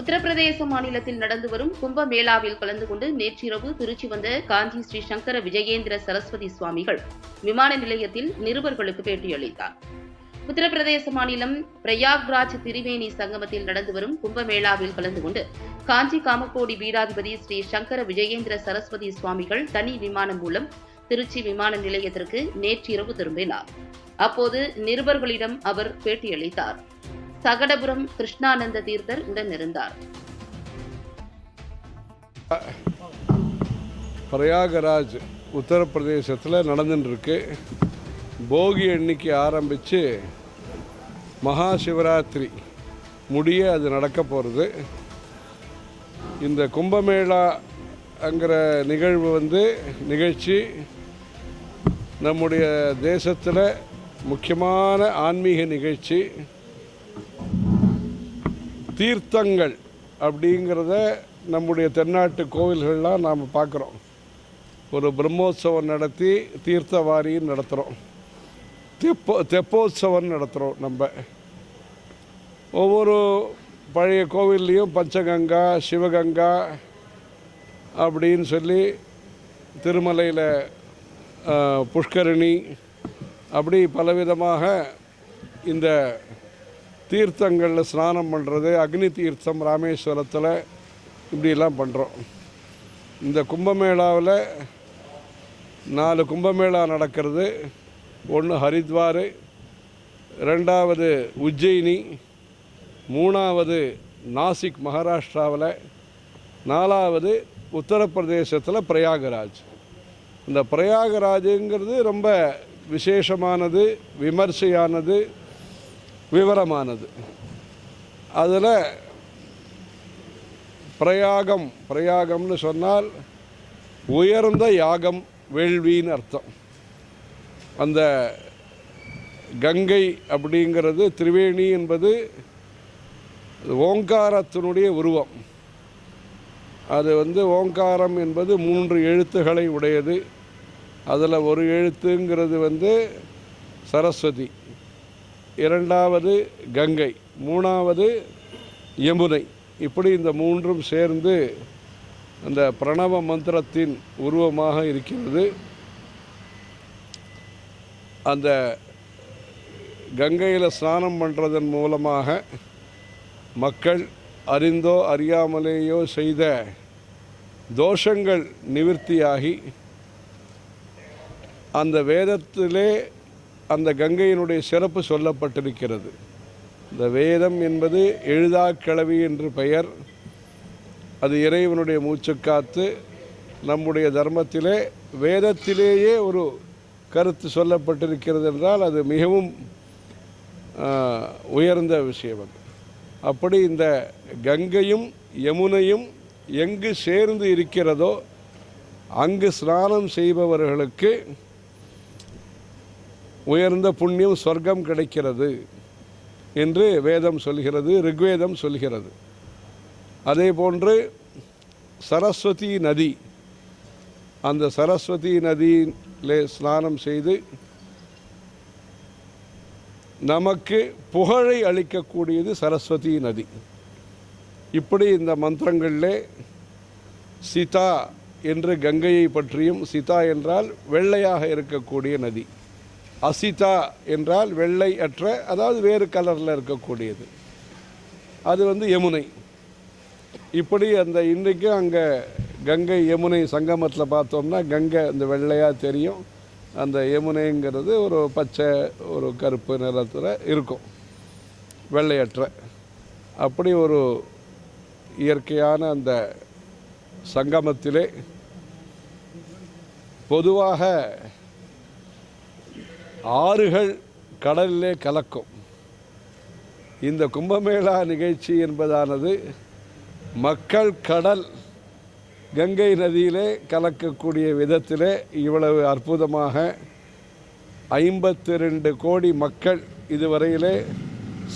உத்தரப்பிரதேச மாநிலத்தில் நடந்து வரும் கும்பமேளாவில் கலந்து கொண்டு நேற்றிரவு திருச்சி வந்த காஞ்சி ஸ்ரீ சங்கர விஜயேந்திர சரஸ்வதி சுவாமிகள் விமான நிலையத்தில் நிருபர்களுக்கு பேட்டியளித்தார். உத்தரப்பிரதேச மாநிலம் பிரயாக்ராஜ் திரிவேணி சங்கமத்தில் நடந்து வரும் கும்பமேளாவில் கலந்து கொண்டு காஞ்சி காமக்கோடி பீடாதிபதி ஸ்ரீ சங்கர விஜயேந்திர சரஸ்வதி சுவாமிகள் தனி விமானம் மூலம் திருச்சி விமான நிலையத்திற்கு நேற்றிரவு திரும்பினார். அப்போது நிருபர்களிடம் அவர் பேட்டியளித்தார். சகடபுரம் கிருஷ்ணானந்த தீர்த்தர் உடனிருந்தார் பிரயாகராஜ் உத்தரப்பிரதேசத்தில் நடந்துட்டு இருக்கு போகி எண்ணிக்கை ஆரம்பித்து மகா சிவராத்திரி முடிய அது நடக்க போகிறது இந்த கும்பமேளாங்கிற நிகழ்வு வந்து நிகழ்ச்சி நம்முடைய தேசத்தில் முக்கியமான ஆன்மீக நிகழ்ச்சி. தீர்த்தங்கள் அப்படிங்கிறத நம்முடைய தென்னாட்டு கோவில்கள்லாம் நாம் பார்க்குறோம். ஒரு பிரம்மோற்சவம் நடத்தி தீர்த்தவாரியும் நடத்துகிறோம் தெப்போ தெப்போற்சவம் நடத்துகிறோம் நம்ம. ஒவ்வொரு பழைய கோவில்லையும் பஞ்சகங்கா சிவகங்கா அப்படின்னு சொல்லி திருமலையில் புஷ்கரணி அப்படி பலவிதமாக இந்த தீர்த்தங்களில் ஸ்நானம் பண்ணுறது அக்னி தீர்த்தம் ராமேஸ்வரத்தில் இப்படிலாம் பண்ணுறோம் இந்த கும்பமேளாவில் நாலு கும்பமேளா நடக்கிறது. ஒன்று ஹரித்வார் ரெண்டாவது உஜ்ஜயினி மூணாவது நாசிக் மகாராஷ்டிராவில் நாலாவது உத்தரப்பிரதேசத்தில் பிரயாகராஜ். இந்த பிரயாகராஜுங்கிறது ரொம்ப விசேஷமானது விமர்சையானது விவரமானது. அதில் பிரயாகம் பிரயாகம்னு சொன்னால் உயர்ந்த யாகம் வேள்வின்னு அர்த்தம். அந்த கங்கை அப்படிங்கிறது திரிவேணி என்பது ஓங்காரத்தினுடைய உருவம். அது வந்து ஓங்காரம் என்பது மூன்று எழுத்துக்களை உடையது. அதில் ஒரு எழுத்துங்கிறது வந்து சரஸ்வதி. இரண்டாவது கங்கை மூணாவது யமுனை. இப்படி இந்த மூன்றும் சேர்ந்து அந்த பிரணவ மந்திரத்தின் உருவமாக இருக்கிறது. அந்த கங்கையில் ஸ்நானம் பண்ணுறதன் மூலமாக மக்கள் அறிந்தோ அறியாமலேயோ செய்த தோஷங்கள் நிவர்த்தியாகி அந்த வேதத்திலே அந்த கங்கையினுடைய சிறப்பு சொல்லப்பட்டிருக்கிறது. இந்த வேதம் என்பது எழுதா கிளவி என்று பெயர். அது இறைவனுடைய மூச்சுக்காத்து நம்முடைய தர்மத்திலே வேதத்திலேயே ஒரு கருத்து சொல்லப்பட்டிருக்கிறது என்றால் அது மிகவும் உயர்ந்த விஷயம் அது. அப்படி இந்த கங்கையும் யமுனையும் எங்கு சேர்ந்து இருக்கிறதோ அங்கு ஸ்நானம் செய்பவர்களுக்கு உயர்ந்த புண்ணியம் சொர்க்கம் கிடைக்கிறது என்று வேதம் சொல்கிறது ரிக்வேதம் சொல்கிறது. அதே போன்று சரஸ்வதி நதி அந்த சரஸ்வதி நதியிலே ஸ்நானம் செய்து நமக்கு புகழை அளிக்கக்கூடியது சரஸ்வதி நதி. இப்படி இந்த மந்திரங்களிலே சிதா என்று கங்கையை பற்றியும் சிதா என்றால் வெள்ளையாக இருக்கக்கூடிய நதி. அசிதா என்றால் வெள்ளை அற்ற அதாவது வேறு கலரில் இருக்கக்கூடியது. அது வந்து யமுனை. இப்படி அந்த இன்றைக்கும் அங்கே கங்கை யமுனை சங்கமத்தில் பார்த்தோம்னா கங்கை அந்த வெள்ளையாக தெரியும். அந்த யமுனைங்கிறது ஒரு பச்சை ஒரு கருப்பு நிறத்தில் இருக்கும். வெள்ளையற்ற. அப்படி ஒரு இயற்கையான அந்த சங்கமத்திலே பொதுவாக ஆறுகள் கடலிலே கலக்கும். இந்த கும்பமேளா நிகழ்ச்சி என்பதானது மக்கள் கடல் கங்கை நதியிலே கலக்கக்கூடிய விதத்திலே இவ்வளவு அற்புதமாக ஐம்பத்தி ரெண்டு கோடி மக்கள் இதுவரையிலே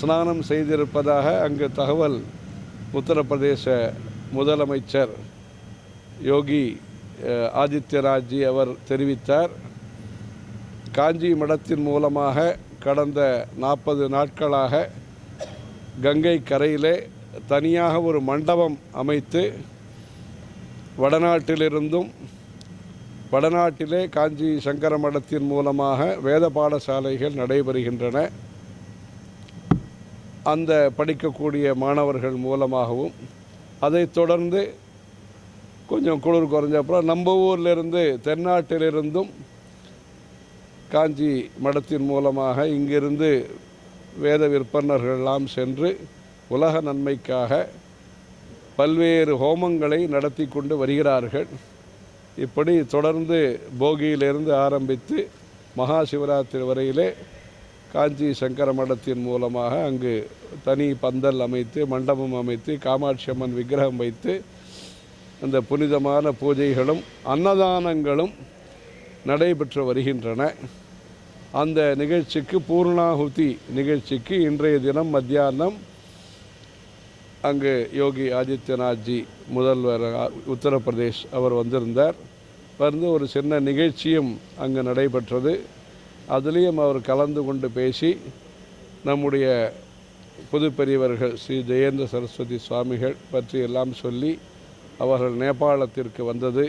ஸ்நானம் செய்திருப்பதாக அங்கு தகவல் உத்தரப்பிரதேச முதலமைச்சர் யோகி ஆதித்யராஜ் அவர் தெரிவித்தார். காஞ்சி மடத்தின் மூலமாக கடந்த நாற்பது நாட்களாக கங்கை கரையிலே தனியாக ஒரு மண்டபம் அமைத்து வடநாட்டிலிருந்தும் வடநாட்டிலே காஞ்சி சங்கர மடத்தின் மூலமாக வேத பாடசாலைகள் நடைபெறுகின்றன. அந்த படிக்கக்கூடிய மாணவர்கள் மூலமாகவும் அதைத் தொடர்ந்து கொஞ்சம் குளிர் குறைஞ்ச அப்புறம் நம்ம ஊர்லேருந்து தென்னாட்டிலிருந்தும் காஞ்சி மடத்தின் மூலமாக இங்கிருந்து வேத விற்பனர்கள்லாம் சென்று உலக நன்மைக்காக பல்வேறு ஹோமங்களை நடத்தி கொண்டு வருகிறார்கள். இப்படி தொடர்ந்து போகியிலிருந்து ஆரம்பித்து மகா சிவராத்திரி வரையிலே காஞ்சி சங்கர மடத்தின் மூலமாக அங்கு தனி பந்தல் அமைத்து மண்டபம் அமைத்து காமாட்சி அம்மன் விக்கிரகம் வைத்து அந்த புனிதமான பூஜைகளும் அன்னதானங்களும் நடைபெற்று வருகின்றன. அந்த நிகழ்ச்சிக்கு பூர்ணாகுதி நிகழ்ச்சிக்கு இன்றைய தினம் மத்தியானம் அங்கு யோகி ஆதித்யநாத்ஜி முதல்வர் உத்தரப்பிரதேஷ் அவர் வந்திருந்தார். வந்து ஒரு சின்ன நிகழ்ச்சியும் அங்கு நடைபெற்றது. அதுலேயும் அவர் கலந்து கொண்டு பேசி நம்முடைய புதுப்பெரியவர்கள் ஸ்ரீ ஜெயேந்திர சரஸ்வதி சுவாமிகள் பற்றி எல்லாம் சொல்லி அவர்கள் நேபாளத்திற்கு வந்தது.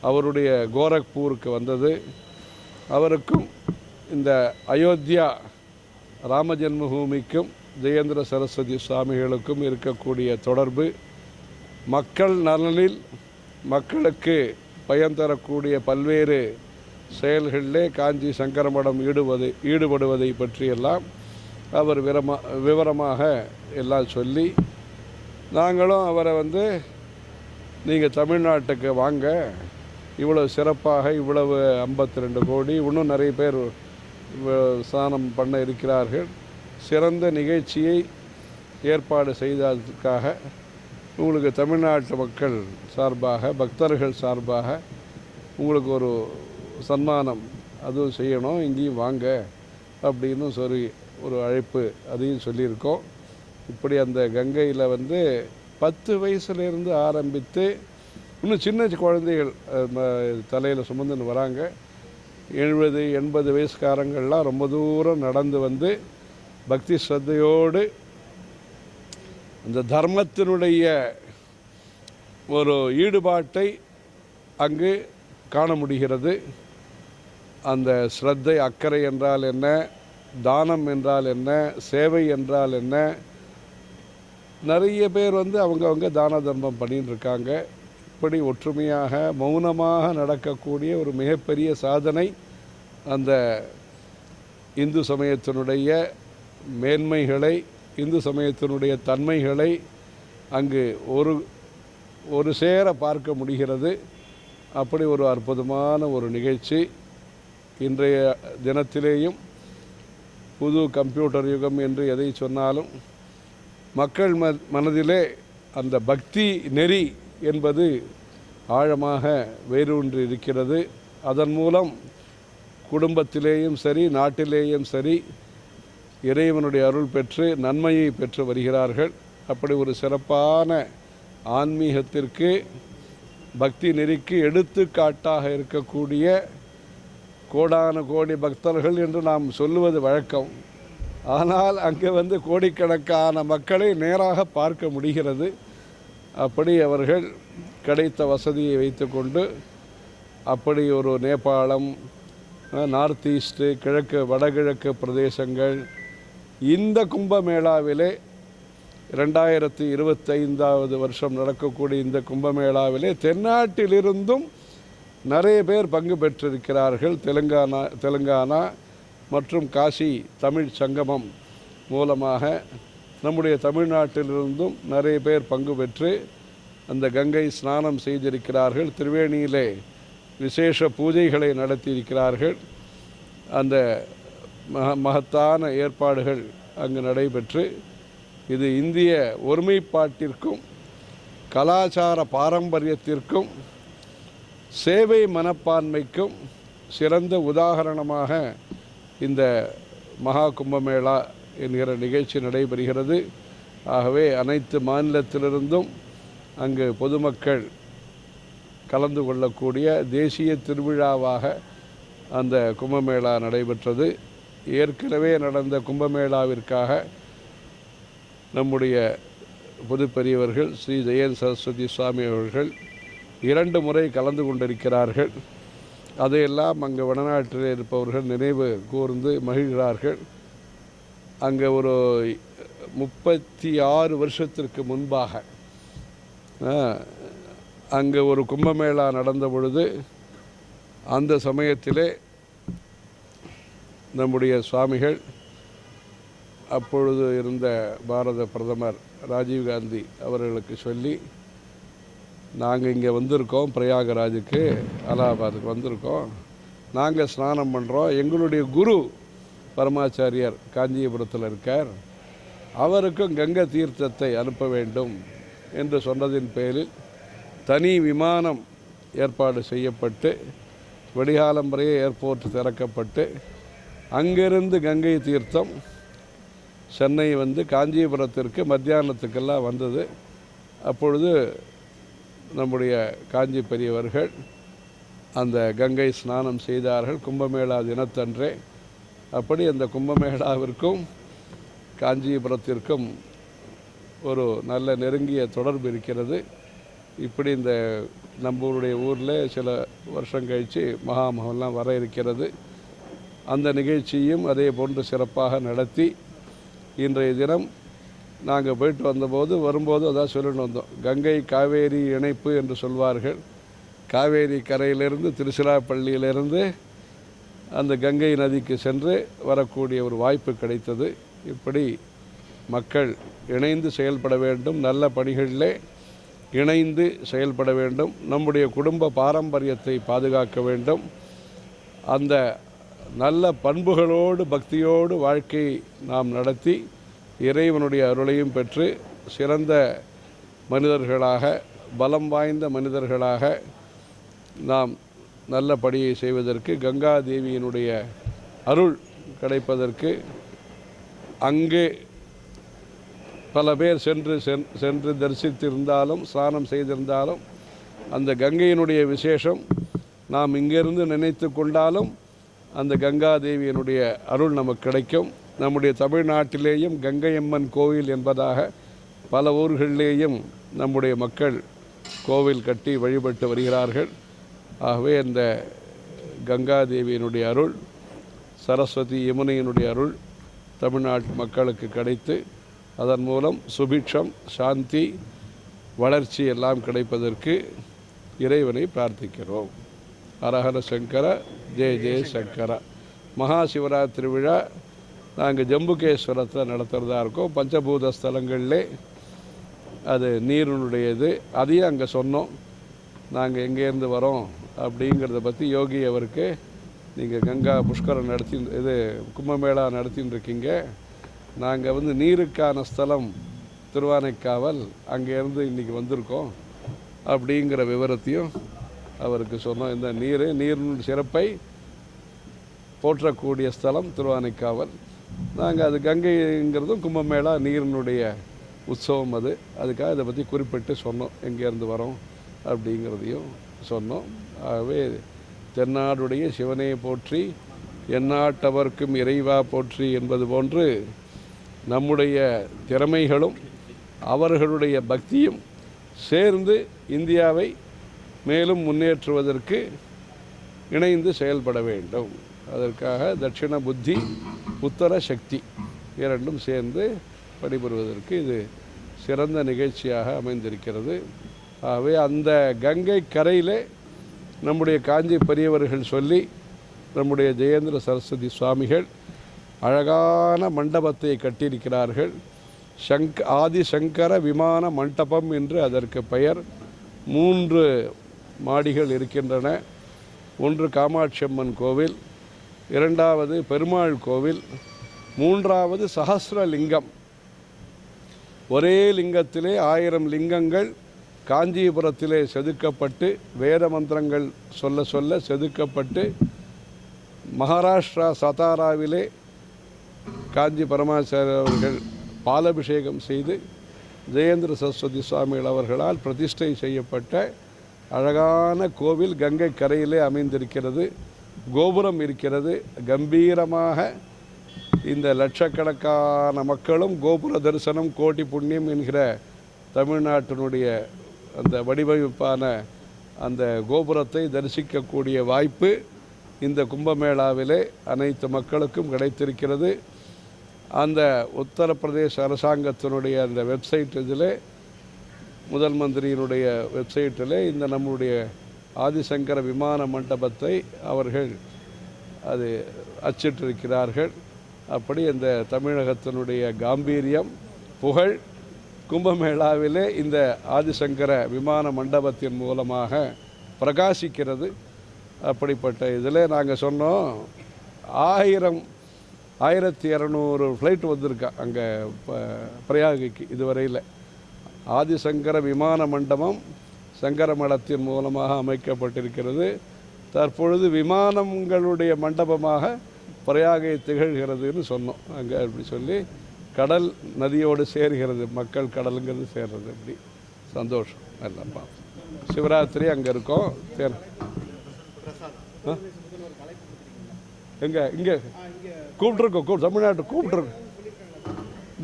அவருடைய கோரக்பூருக்கு வந்தது. அவருக்கும் இந்த அயோத்தியா ராம ஜென்மபூமிக்கும் ஜெயேந்திர சரஸ்வதி சுவாமிகளுக்கும் இருக்கக்கூடிய தொடர்பு மக்கள் நலனில் மக்களுக்கு பயன் தரக்கூடிய பல்வேறு செயல்களிலே காஞ்சி சங்கரமடம் ஈடுவது ஈடுபடுவதை பற்றியெல்லாம் அவர் விரமா விவரமாக எல்லாம் சொல்லி நாங்களும் அவரை வந்து நீங்கள் தமிழ்நாட்டுக்கு வாங்க இவ்வளவு சிறப்பாக இவ்வளவு ஐம்பத்தி ரெண்டு கோடி இன்னும் நிறைய பேர் வ- ஸ்நானம் பண்ண இருக்கிறார்கள். சிறந்த நிகழ்ச்சியை ஏற்பாடு செய்ததற்காக உங்களுக்கு தமிழ்நாட்டு மக்கள் சார்பாக பக்தர்கள் சார்பாக உங்களுக்கு ஒரு சன்மானம் அதுவும் செய்யணும் இங்கேயும் வாங்க அப்படின்னு சொல்லி ஒரு அழைப்பு அதையும் சொல்லியிருக்கோம். இப்படி அந்த கங்கையில் வந்து பத்து வயசுலேருந்து ஆரம்பித்து இன்னும் சின்ன குழந்தைகள் தலையில் சுமந்துன்னு வராங்க. எழுபது எண்பது வயசுக்காரங்கள்லாம் ரொம்ப தூரம் நடந்து வந்து பக்தி ஸ்ரத்தையோடு அந்த தர்மத்தினுடைய ஒரு ஈடுபாட்டை அங்கு காண முடிகிறது. அந்த ஸ்ரத்தை அக்கறை என்றால் என்ன தானம் என்றால் என்ன சேவை என்றால் என்ன நிறைய பேர் வந்து அவங்கவுங்க தான தர்மம் பண்ணின்னு இருக்காங்க. இப்படி ஒற்றுமையாக மௌனமாக நடக்கக்கூடிய ஒரு மிகப்பெரிய சாதனை அந்த இந்து சமயத்தினுடைய மேன்மைகளை இந்து சமயத்தினுடைய தன்மைகளை அங்கு ஒரு ஒரு சேர பார்க்க முடிகிறது. அப்படி ஒரு அற்புதமான ஒரு நிகழ்ச்சி இன்றைய தினத்திலேயும் புது கம்ப்யூட்டர் யுகம் என்று எதை சொன்னாலும் மக்கள் ம மனதிலே அந்த பக்தி நெறி என்பது ஆழமாக வேரூன்றி இருக்கிறது. அதன் மூலம் குடும்பத்திலேயும் சரி நாட்டிலேயும் சரி இறைவனுடைய அருள் பெற்று நன்மையை பெற்று வருகிறார்கள். அப்படி ஒரு சிறப்பான ஆன்மீகத்திற்கு பக்தி நெறிக்கு எடுத்துக்காட்டாக இருக்கக்கூடிய கோடான கோடி பக்தர்கள் என்று நாம் சொல்லுவது வழக்கம். ஆனால் அங்கே வந்து கோடிக்கணக்கான மக்களை நேராக பார்க்க முடிகிறது. அப்படி அவர்கள் கிடைத்த வசதியை வைத்துக்கொண்டு அப்படி ஒரு நேபாளம் நார்த் ஈஸ்ட்டு கிழக்கு வடகிழக்கு பிரதேசங்கள் இந்த கும்பமேளாவிலே ரெண்டாயிரத்தி இருபத்தைந்தாவது வருஷம் நடக்கக்கூடிய இந்த கும்பமேளாவிலே தென்னாட்டிலிருந்தும் நிறைய பேர் பங்கு பெற்றிருக்கிறார்கள். தெலுங்கானா தெலுங்கானா மற்றும் காசி தமிழ் சங்கமம் மூலமாக நம்முடைய தமிழ்நாட்டிலிருந்தும் நிறைய பேர் பங்கு பெற்று அந்த கங்கை ஸ்நானம் செய்திருக்கிறார்கள். திருவேணியிலே விசேஷ பூஜைகளை நடத்தியிருக்கிறார்கள். அந்த மக மகத்தான ஏற்பாடுகள் அங்கு நடைபெற்று இது இந்திய ஒருமைப்பாட்டிற்கும் கலாச்சார பாரம்பரியத்திற்கும் சேவை மனப்பான்மைக்கும் சிறந்த உதாகரணமாக இந்த மகா கும்பமேளா என்கிற நிகழ்ச்சி நடைபெறுகிறது. ஆகவே அனைத்து மாநிலத்திலிருந்தும் அங்கு பொதுமக்கள் கலந்து கொள்ளக்கூடிய தேசிய திருவிழாவாக அந்த கும்பமேளா நடைபெற்றது. ஏற்கனவே நடந்த கும்பமேளாவிற்காக நம்முடைய பொதுப்பெரியவர்கள் ஸ்ரீ ஜெயன் சரஸ்வதி சுவாமி அவர்கள் இரண்டு முறை கலந்து கொண்டிருக்கிறார்கள். அதையெல்லாம் அங்கு வடநாட்டில் இருப்பவர்கள் நினைவு கூர்ந்து மகிழ்கிறார்கள். அங்கே ஒரு முப்பத்தி ஆறு வருஷத்திற்கு முன்பாக அங்கே ஒரு கும்பமேளா நடந்த பொழுது அந்த சமயத்திலே நம்முடைய சுவாமிகள் அப்பொழுது இருந்த பாரத பிரதமர் ராஜீவ்காந்தி அவர்களுக்கு சொல்லி நாங்கள் இங்கே வந்திருக்கோம் பிரயாகராஜுக்கு அலகாபாத்துக்கு வந்திருக்கோம். நாங்கள் ஸ்நானம் பண்ணுறோம் எங்களுடைய குரு பரமாச்சாரியார் காஞ்சிபுரத்தில் இருக்கார். அவருக்கும் கங்கை தீர்த்தத்தை அனுப்ப வேண்டும் என்று சொன்னதின் பேரில் தனி விமானம் ஏற்பாடு செய்யப்பட்டு வெடிகாலம்பரையே ஏர்போர்ட் திறக்கப்பட்டு அங்கிருந்து கங்கை தீர்த்தம் சென்னை வந்து காஞ்சிபுரத்திற்கு மத்தியானத்துக்கெல்லாம் வந்தது. அப்பொழுது நம்முடைய காஞ்சி பெரியவர்கள் அந்த கங்கை ஸ்நானம் செய்தார்கள். கும்பமேளா தினத்தன்றே அப்படி அந்த கும்பமேளாவிற்கும் காஞ்சிபுரத்திற்கும் ஒரு நல்ல நெருங்கிய தொடர்பு இருக்கிறது. இப்படி இந்த நம்மளுடைய ஊரில் சில வருஷம் கழித்து மகாமகம்லாம் வர இருக்கிறது. அந்த நிகழ்ச்சியும் அதே போன்று சிறப்பாக நடத்தி இன்றைய தினம் நாங்கள் போயிட்டு வந்தபோது வரும்போது அதான் சொல்லிட்டு வந்தோம். கங்கை காவேரி இணைப்பு என்று சொல்வார்கள். காவேரி கரையிலிருந்து திருச்சிராப்பள்ளியிலிருந்து அந்த கங்கை நதிக்கு சென்று வரக்கூடிய ஒரு வாய்ப்பு கிடைத்தது. இப்படி மக்கள் இணைந்து செயல்பட வேண்டும். நல்ல பணிகளிலே இணைந்து செயல்பட வேண்டும். நம்முடைய குடும்ப பாரம்பரியத்தை பாதுகாக்க வேண்டும். அந்த நல்ல பண்புகளோடு பக்தியோடு வாழ்க்கை நாம் நடத்தி இறைவனுடைய அருளையும் பெற்று சிறந்த மனிதர்களாக பலம் வாய்ந்த மனிதர்களாக நாம் நல்ல பணியை செய்வதற்கு கங்கா தேவியினுடைய அருள் கிடைப்பதற்கு அங்கே பல பேர் சென்று சென்- சென்று தரிசித்திருந்தாலும் ஸ்நானம் செய்திருந்தாலும் அந்த கங்கையினுடைய விசேஷம் நாம் இங்கிருந்து நினைத்து கொண்டாலும் அந்த கங்கா தேவியினுடைய அருள் நமக்கு கிடைக்கும். நம்முடைய தமிழ்நாட்டிலேயும் கங்கையம்மன் கோவில் என்பதாக பல ஊர்களிலேயும் நம்முடைய மக்கள் கோவில் கட்டி வழிபட்டு வருகிறார்கள். ஆகவே அந்த கங்கா தேவியினுடைய அருள் சரஸ்வதி யமுனையினுடைய அருள் தமிழ்நாட்டு மக்களுக்கு கிடைத்து அதன் மூலம் சுபிக்ஷம் சாந்தி வளர்ச்சி எல்லாம் கிடைப்பதற்கு இறைவனை பிரார்த்திக்கிறோம். அரஹர சங்கர ஜெய ஜெய சங்கர. மகா சிவராத்திரி விழா நாங்கள் ஜம்புகேஸ்வரத்தில் நடத்துகிறதா இருக்கோம். பஞ்சபூத ஸ்தலங்களிலே அது நீரினுடையது. அதையும் அங்கே சொன்னோம். நாங்கள் எங்கேருந்து வரோம்? அப்படிங்கிறத பற்றி யோகி அவருக்கு நீங்கள் கங்கா புஷ்கரம் நடத்தி இது கும்பமேளா நடத்தின்னு இருக்கீங்க நாங்கள் வந்து நீருக்கான ஸ்தலம் திருவானைக்காவல் அங்கேருந்து இன்றைக்கி வந்திருக்கோம். அப்படிங்கிற விவரத்தையும் அவருக்கு சொன்னோம். இந்த நீர் நீரின் சிறப்பை போற்றக்கூடிய ஸ்தலம் திருவானைக்காவல். நாங்கள் அது கங்கைங்கிறதும் கும்பமேளா நீரினுடைய உற்சவம் அது. அதுக்காக இதை பற்றி குறிப்பிட்டு சொன்னோம். எங்கேருந்து வரோம் அப்படிங்கிறதையும் சொன்னோம். ஆகவே தென்னாடுடைய சிவனே போற்றி எந்நாட்டவர்க்கும் இறைவா போற்றி என்பது போன்று நம்முடைய திறமைகளும் அவர்களுடைய பக்தியும் சேர்ந்து இந்தியாவை மேலும் முன்னேற்றுவதற்கு இணைந்து செயல்பட வேண்டும். அதற்காக தட்சிண புத்தி உத்தர சக்தி இரண்டும் சேர்ந்து பணிபுரிவதற்கு இது சிறந்த நிகழ்ச்சியாக அமைந்திருக்கிறது. ஆகவே அந்த கங்கை கரையிலே நம்முடைய காஞ்சி பெரியவர்கள் சொல்லி நம்முடைய ஜெயேந்திர சரஸ்வதி சுவாமிகள் அழகான மண்டபத்தை கட்டியிருக்கிறார்கள். சங்க் ஆதிசங்கர விமான மண்டபம் என்று அதற்கு பெயர். மூன்று மாடிகள் இருக்கின்றன. ஒன்று காமாட்சி அம்மன் கோவில் இரண்டாவது பெருமாள் கோவில் மூன்றாவது சஹஸ்ரலிங்கம் ஒரே லிங்கத்திலே ஆயிரம் லிங்கங்கள் காஞ்சிபுரத்திலே செதுக்கப்பட்டு வேத மந்திரங்கள் சொல்ல சொல்ல செதுக்கப்பட்டு மகாராஷ்டிரா சதாராவிலே காஞ்சி பரமாச்சாரியர் அவர்கள் பாலபிஷேகம் செய்து ஜெயேந்திர சரஸ்வதி சுவாமிகள் அவர்களால் பிரதிஷ்டை செய்யப்பட்ட அழகான கோவில் கங்கை கரையிலே அமைந்திருக்கிறது. கோபுரம் இருக்கிறது. கம்பீரமாக இந்த லட்சக்கணக்கான மக்களும் கோபுர தரிசனம் கோட்டி புண்ணியம் என்கிற தமிழ்நாட்டினுடைய அந்த வடிவமைப்பான அந்த கோபுரத்தை தரிசிக்கக்கூடிய வாய்ப்பு இந்த கும்பமேளாவிலே அனைத்து மக்களுக்கும் கிடைத்திருக்கிறது. அந்த உத்தரப்பிரதேச அரசாங்கத்தினுடைய அந்த வெப்சைட் இதில் முதல் மந்திரியினுடைய வெப்சைட்டில் இந்த நம்முடைய ஆதிசங்கர விமான மண்டபத்தை அவர்கள் அது அச்சிட்டிருக்கிறார்கள். அப்படி இந்த தமிழகத்தினுடைய காம்பீரியம் புகழ் கும்பமேளாவிலே இந்த ஆதிசங்கர விமான மண்டபத்தின் மூலமாக பிரகாசிக்கிறது. அப்படிப்பட்ட இதில் நாங்கள் சொன்னோம் ஆயிரம் ஆயிரத்தி இரநூறு ஃப்ளைட் வந்திருக்கா அங்கே பிரயாகிக்கு இதுவரையில். ஆதிசங்கர விமான மண்டபம் சங்கர மடத்தின் மூலமாக அமைக்கப்பட்டிருக்கிறது. தற்பொழுது விமானங்களுடைய மண்டபமாக பிரயாகை திகழ்கிறதுன்னு சொன்னோம். அங்கே அப்படி சொல்லி கடல் நதியோடு சேர்கிறது மக்கள் கடலுங்கிறது சேர்றது இப்படி சந்தோஷம் நல்லப்பா சிவராத்திரி அங்கே இருக்கோம் சேர். ஆ? இங்கே? கூப்பிட்ருக்கோம் கூப்பிட்டு தமிழ்நாட்டு கூப்பிட்ருக்கோம்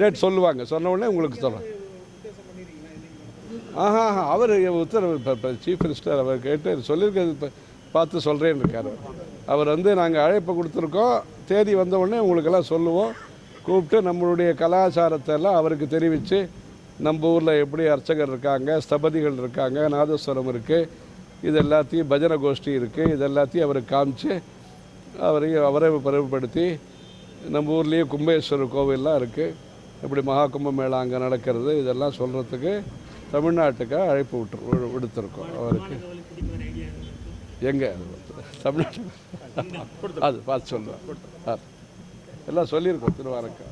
டேட் சொல்லுவாங்க சொன்ன உடனே உங்களுக்கு சொல்கிறேன் ஆஹா அவர் உத்தரவு இப்போ சீஃப் மினிஸ்டர் அவர் கேட்டு சொல்லியிருக்கிறது இப்போ பார்த்து சொல்கிறேன்னு இருக்கார். அவர் வந்து நாங்கள் அழைப்பு கொடுத்துருக்கோம் தேதி வந்த உடனே உங்களுக்கெல்லாம் சொல்லுவோம். கூப்பிட்டு நம்மளுடைய கலாச்சாரத்தை எல்லாம் அவருக்கு தெரிவித்து நம்ம ஊரில் எப்படி அர்ச்சகர் இருக்காங்க ஸ்தபதிகள் இருக்காங்க நாதஸ்வரம் இருக்குது இது எல்லாத்தையும் பஜனை கோஷ்டி இருக்குது இது எல்லாத்தையும் அவருக்கு காமிச்சு அவரையும் அவரை பெருமைப்படுத்தி நம்ம ஊர்லேயே கும்பேஸ்வரர் கோவில்லாம் இருக்குது இப்படி மகா கும்பமேளா அங்கே நடக்கிறது இதெல்லாம் சொல்கிறதுக்கு தமிழ்நாட்டுக்கு அழைப்பு விட்டு விடுத்திருக்கோம் அவருக்கு. எங்கே? தமிழ்நாட்டு அது பார்த்து சொல்லுவேன் எல்லாம் சொல்லியிருக்கோம் திருவாரக்கா